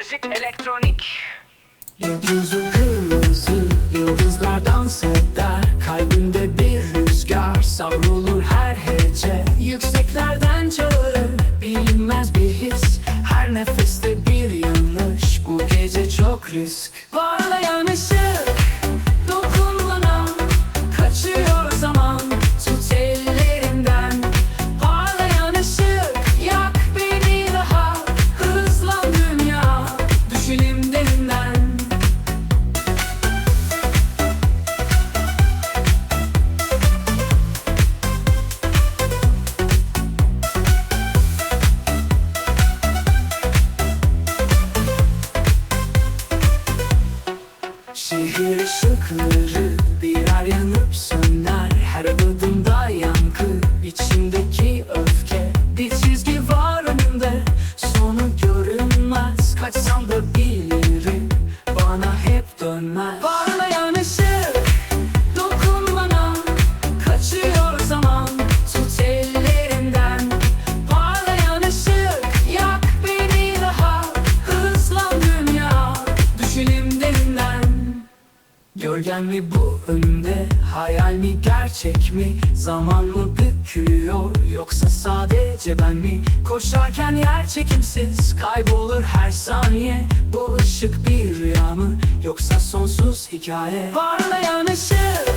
enerjik elektronik. Yüzü kırmızı Yıldızlar dans eder. Kalbimde bir rüzgar Savrulur her hece. Yükseklerden çağırır Bilinmez bir his. Her nefeste bir yanlış Bu gece çok risk. Parlayan ışık Şehir ışıkları birer yanıp söner. Her adımda yankı içimdeki öfke. Bir çizgi var önümde sonu görünmez. Kaçsam da bilirim bana hep dönmez Gölgen mi bu önümde Hayal mi gerçek mi? Zaman mı bükülüyor Yoksa sadece ben mi? Koşarken yer çekimsiz Kaybolur her saniye. Bu ışık bir rüya mı Yoksa sonsuz hikaye? Parlayan ışık